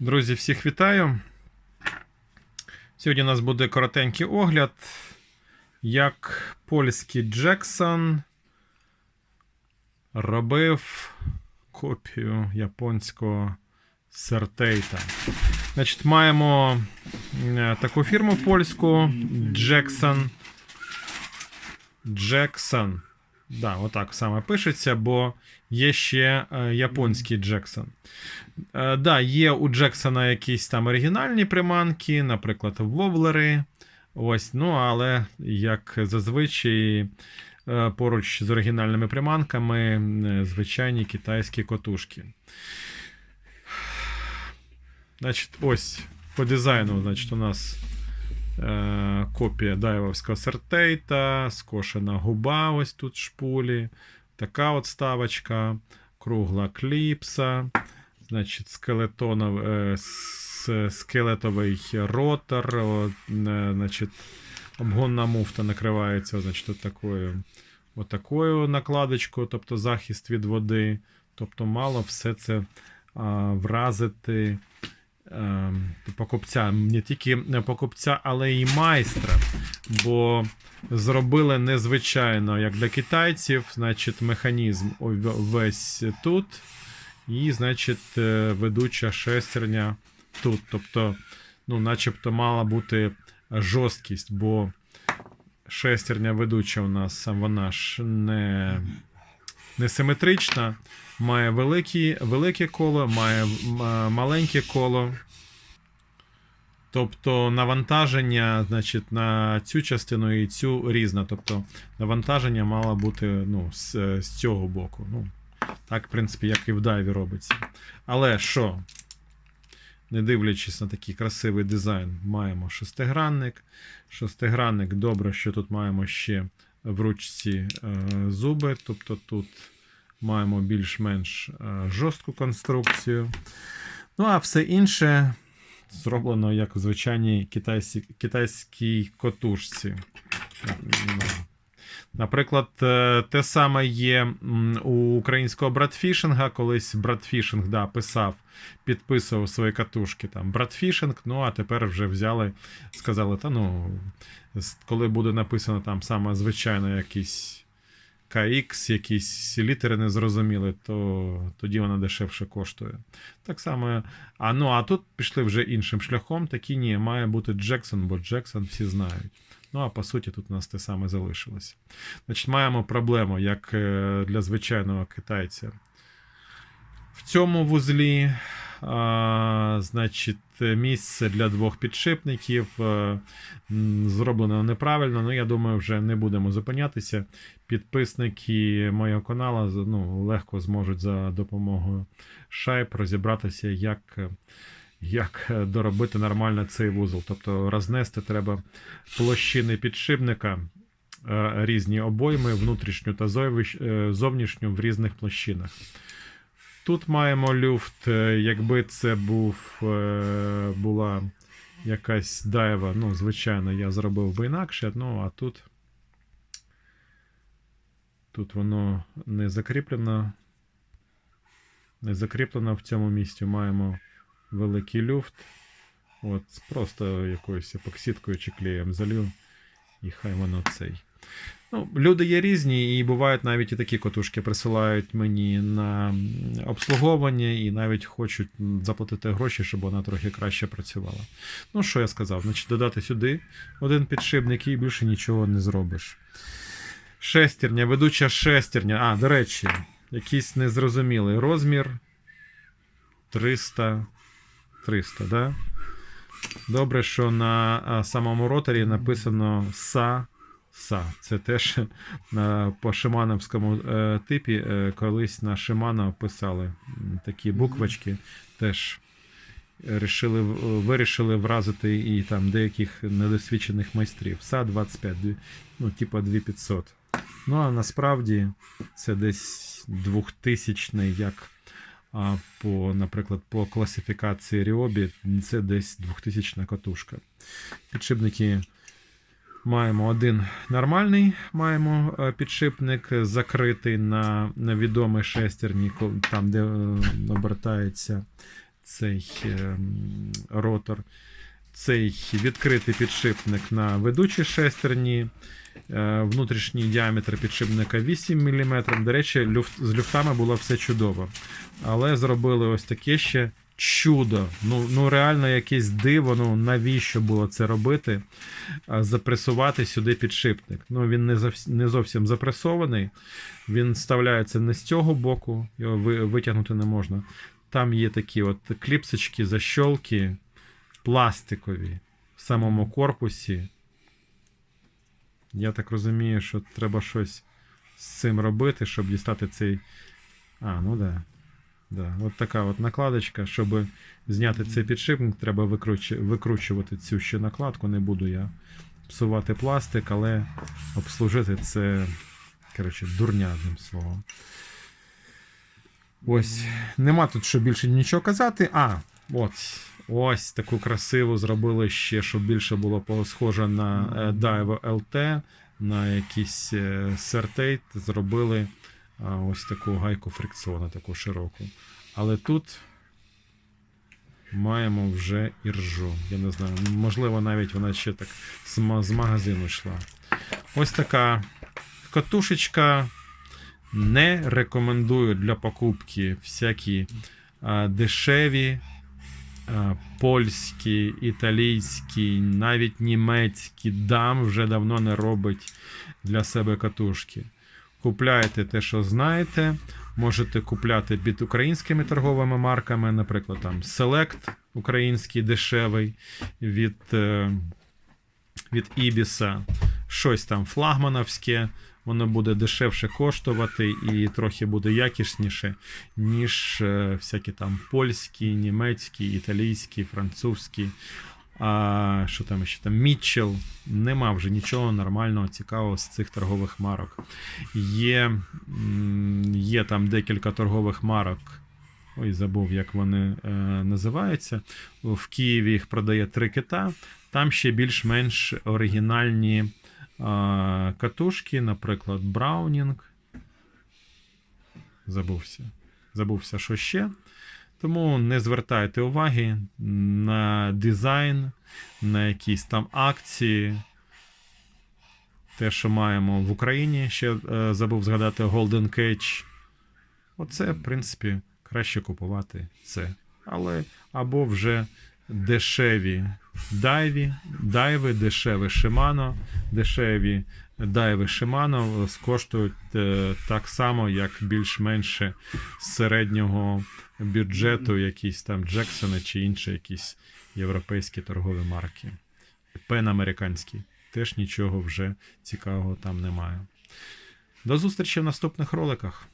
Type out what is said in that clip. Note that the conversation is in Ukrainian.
Друзі, всіх вітаю. Сьогодні у нас буде коротенький огляд, як польський Джексон робив копію японського сертейта. Значить, маємо е, таку фірму польську Jackson. Jackson. Да, отак саме пишеться, бо є ще е, японський Джексон. Е, да, є у Джексона якісь там оригінальні приманки, наприклад, воблери. Ось, ну, але як зазвичай, е, поруч з оригінальними приманками, е, звичайні китайські котушки. Значить, ось по дизайну, значить, у нас копія дайвовського сертейта, скошена губа, ось тут шпулі, така от ставочка, кругла кліпса, значить, скелетонов, е, скелетовий ротор, о, е, значить, обгонна муфта накривається, значить, от такою, от такою накладочкою, тобто захист від води. Тобто мало все це а, вразити е, покупця, не тільки покупця, але й майстра. Бо зробили незвичайно, як для китайців, значить, механізм весь тут, і, значить, е, ведуча шестерня тут. Тобто, ну, начебто мала бути жорсткість, бо шестерня ведуча у нас вона ж не, не симетрична. Має великі, велике коло, має маленьке коло. Тобто навантаження, значить, на цю частину і цю різне. Тобто навантаження мало бути ну, з, з цього боку. Ну, так, в принципі, як і в дайві робиться. Але що? Не дивлячись на такий красивий дизайн, маємо шестигранник. Шестигранник, добре, що тут маємо ще в ручці е, зуби. Тобто тут маємо більш-менш е, жорстку конструкцію. Ну, а все інше зроблено як в звичайній китайській, китайській котушці. Наприклад, е, те саме є у українського братфішинга. Колись братфішинг да, писав, підписував свої катушки. Там братфішинг, ну а тепер вже взяли, сказали, та ну, коли буде написано там саме звичайно якийсь KX, якісь літери незрозуміли, то тоді вона дешевше коштує. Так само. А ну а тут пішли вже іншим шляхом. Такі ні, має бути Джексон, бо Джексон всі знають. Ну, а по суті, тут у нас те саме залишилося. Значить, маємо проблему, як е, для звичайного китайця. В цьому вузлі, а, значить, місце для двох підшипників е, зроблено неправильно. Ну, я думаю, вже не будемо зупинятися. Підписники моєго каналу ну, легко зможуть за допомогою шайб розібратися, як, як е, доробити нормально цей вузол. Тобто рознести треба площини підшипника, е, різні обойми, внутрішню та е, зовнішню в різних площинах. Тут маємо люфт, якби це був, була якась дайва, ну, звичайно, я зробив би інакше, ну, а тут, тут воно не закріплено. Не закріплено в цьому місці. Маємо великий люфт. От, просто якоюсь епоксидкою чи клеєм залю, і хай воно цей. Ну, люди є різні, і бувають навіть і такі котушки присилають мені на обслуговування і навіть хочуть заплатити гроші, щоб вона трохи краще працювала. Ну, що я сказав? Значить, додати сюди один підшипник і більше нічого не зробиш. Шестерня, ведуча шестерня. А, до речі, якийсь незрозумілий розмір. 300. 300, да? Добре, що на самому роторі написано СА. СА. Це теж по шимановському е, типі е, колись на Шимано писали такі буквочки. Теж рішили, вирішили вразити і там деяких недосвідчених майстрів. СА 25, ну, типа 2500. Ну а насправді це десь 2000 як а по, наприклад, по класифікації Ріобі це десь 2000 катушка. Підшипники маємо один нормальний, маємо е, підшипник закритий на, відомий шестерні, там, де е, обертається цей ем, ротор. Цей відкритий підшипник на ведучій шестерні. Е, Внутрішній діаметр підшипника 8 мм. До речі, люфт, з люфтами було все чудово. Але зробили ось таке ще чудо. Ну, ну реально якесь диво. Ну навіщо було це робити? Запресувати сюди підшипник. Ну він не, зовс- не зовсім запресований. Він вставляється не з цього боку, його ви- витягнути не можна. Там є такі от кліпсочки, защолки пластикові в самому корпусі. Я так розумію, що треба щось з цим робити, щоб дістати цей. А, ну да. Да. От така от накладочка. Щоб зняти цей підшипник, треба викручу- викручувати цю ще накладку. Не буду я псувати пластик, але обслужити це, коротше, дурня одним словом. Ось. Нема тут що більше нічого казати. А, от. Ось таку красиву зробили ще, щоб більше було схоже на е, Daiwa LT, на якийсь е, Certate. Зробили ось таку гайку фрикціону, таку широку. Але тут маємо вже іржу. Я не знаю, можливо, навіть вона ще так з, магазину йшла. Ось така катушечка. Не рекомендую для покупки всякі дешеві польські, італійські, навіть німецькі дам вже давно не робить для себе катушки. Купляєте те, що знаєте. Можете купляти під українськими торговими марками, наприклад, там Select український дешевий від, е, від Ібіса, щось там флагмановське, воно буде дешевше коштувати і трохи буде якісніше, ніж е, всякі там польські, німецькі, італійські, французькі. А що там ще там? Мітчел. Нема вже нічого нормального, цікавого з цих торгових марок. Є, є там декілька торгових марок. Ой, забув, як вони е, називаються. В Києві їх продає три кита. Там ще більш-менш оригінальні катушки, наприклад, Браунінг. Забувся. Забувся, що ще. Тому не звертайте уваги на дизайн, на якісь там акції. Те, що маємо в Україні, ще е, забув згадати Golden Cage. Оце, в принципі, краще купувати це. Але або вже дешеві дайві, дайви, дешеві Shimano, дешеві дайви Shimano коштують е, так само, як більш-менше середнього бюджету, якісь там Джексона чи інші якісь європейські торгові марки. Пен американський. Теж нічого вже цікавого там немає. До зустрічі в наступних роликах.